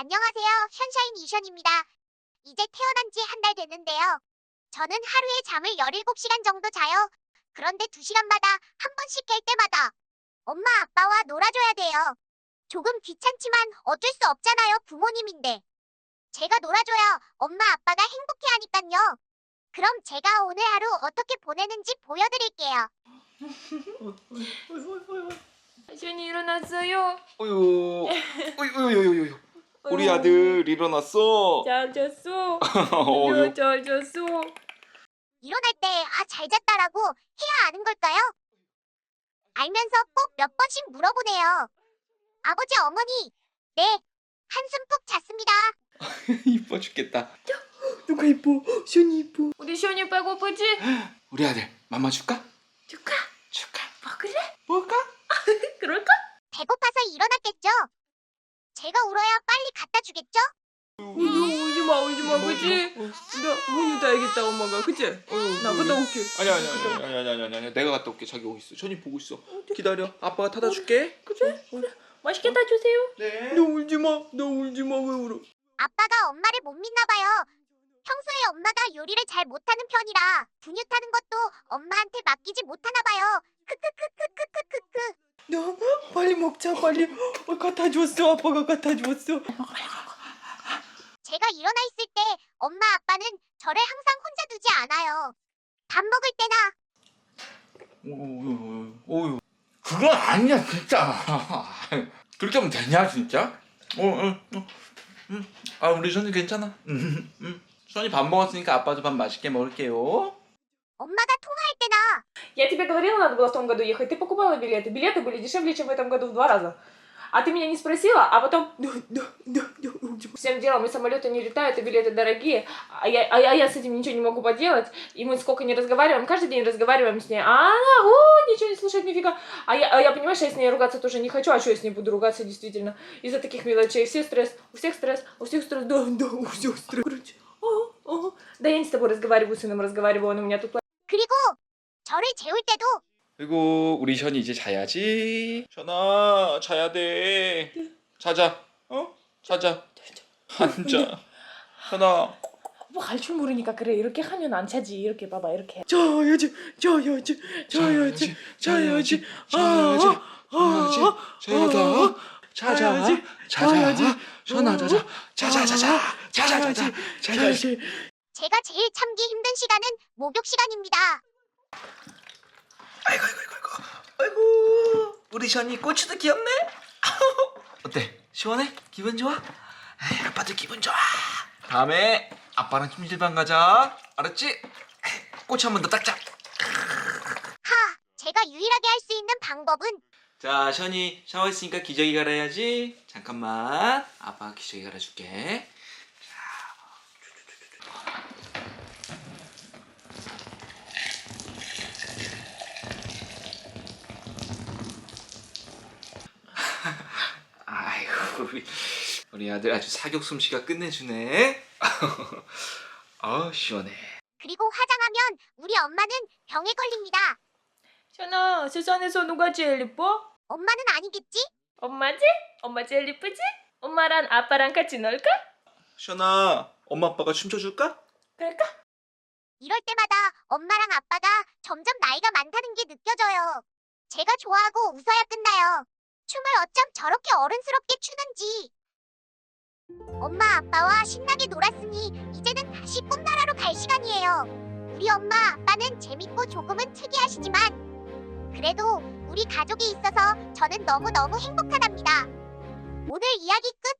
안녕하세요. 션샤인 이션입니다. 이제 태어난 지 한 달 됐는데요. 저는 하루에 잠을 17시간 정도 자요. 그런데 2시간마다 한 번씩 깰 때마다 엄마 아빠와 놀아줘야 돼요. 조금 귀찮지만 어쩔 수 없잖아요. 부모님인데. 제가 놀아줘야 엄마 아빠가 행복해 하니깐요. 그럼 제가 오늘 하루 어떻게 보내는지 보여드릴게요. 시온이 일어났어요. 어유, 어유, 어유. 우리 어휴, 아들 일어났어. 잘 잤어. 어유. 잘 잤어. 일어날 때 아 잘 잤다라고 해야 아는 걸까요? 알면서 꼭 몇 번씩 물어보네요. 아버지 어머니, 네, 한숨 푹 잤습니다. 이뻐 죽겠다. 누가 이뻐? 시온이 이뻐. 우리 시온이 배고프지? 우리 아들 맘마 줄까? 줄까? 줄까? 먹을래? 먹을까? 그럴까? 배고파서 일어났겠죠? 제가 울어야 빨리 갖다 주겠죠? 울지 마, 울지 마, 그치? 나 문이 닫야겠다, 엄마가, 그치? 나 갔다 올게. 아니 아니 아니 아니 아니 아니 아니 아니 내가 갔다 올게. 자기 오고 있어. 전이 보고 있어. 기다려. 아빠가 타다 줄게. 그래? 그래. 맛있게 따주세요. 네. 너 울지 마. 너 울지 마. 왜 울어? 아빠가 엄마를 못 믿나 봐요. 평소에 엄마가 요리를 잘 못하는 편이라 분유 타는 것도 엄마한테 맡기지 못하나 봐요. 크크크크크크크크. 너 빨리 먹자. 빨리. 어, 갖다 줬어. 아빠가 갖다 줬어. 제가 일어나 있을 때 엄마 아빠는 저를 항상 혼자 두지 않아요. 밥 먹을 때나 오유 오유. 그건 아니야 진짜. 그렇게 하면 되냐 진짜? 어, 어, 어. 음. 아 우리 선이 괜찮아. 음, 음. 선이 밥 먹었으니까 아빠도 밥 맛있게 먹을게요. 엄마가 통화할 때나 Я тебе говорила, надо было в том году ехать. Ты покупала билеты. Билеты были дешевле, чем в этом году в два раза. А ты меня не спросила, а потом 너, 너, 너, 너 울지 마. всем делом и самолеты не летают, и билеты дорогие, а я, а, я, а я с этим ничего не могу поделать, и мы сколько не разговариваем, каждый день разговариваем с ней, а она, о, ничего не слушает, нифига, а я, а я, понимаешь, я с ней ругаться тоже не хочу, а что я с ней буду ругаться действительно, из-за таких мелочей, все стресс, у всех стресс, у всех стресс, да, да, у всех стресс, короче, ага, ага. да я не с тобой разговариваю, с сыном разговариваю, он у меня тут 그리고 저를 재울 때도 그리고 우리 션이 이제 자야지. 션아 자야 돼. 자자. 어? 자자. 앉아. 션아. 뭐할줄 모르니까 그래 이렇게 하면 안 차지 이렇게 봐봐 이렇게 자야지. 자야지. 자야지. 자야지. 아, 자야지. 아, 자야지. 아, 자자. 자야지. 자자. 자야지. 션아 자자. 자자 자자. 자자 자자. 자자. 자야지. 제가 제일 참기 힘든 시간은 목욕 시간입니다. 아이고 아이고 아이고 아이고. 우리 션이 꼬치도 귀엽네? 어때? 시원해? 기분 좋아? 에이, 아빠도 기분 좋아. 다음에 아빠랑 찜질방 가자. 알았지? 꼬치 한 번 더 닦자. 하, 제가 유일하게 할 수 있는 방법은? 자 션이 샤워했으니까 기저귀 갈아야지. 잠깐만. 아빠가 기저귀 갈아줄게 아이고 우리, 우리 아들 아주 사격 솜씨가 끝내주네 아 시원해 그리고 화장하면 우리 엄마는 병에 걸립니다. 션아 세상에서 누가 제일 이뻐? 엄마는 아니겠지? 엄마지? 엄마 제일 이쁘지? 엄마랑 아빠랑 같이 놀까? 션아 엄마 아빠가 춤춰줄까? 그럴까? 이럴 때마다 엄마랑 아빠가 점점 나이가 많다는 게 느껴져요. 제가 좋아하고 웃어야 끝나요. 춤을 어쩜 저렇게 어른스럽게 추는지. 엄마 아빠와 신나게 놀았으니 이제는 다시 꿈나라로 갈 시간이에요. 우리 엄마 아빠는 재밌고 조금은 특이하시지만 그래도 우리 가족이 있어서 저는 너무너무 행복하답니다. 오늘 이야기 끝.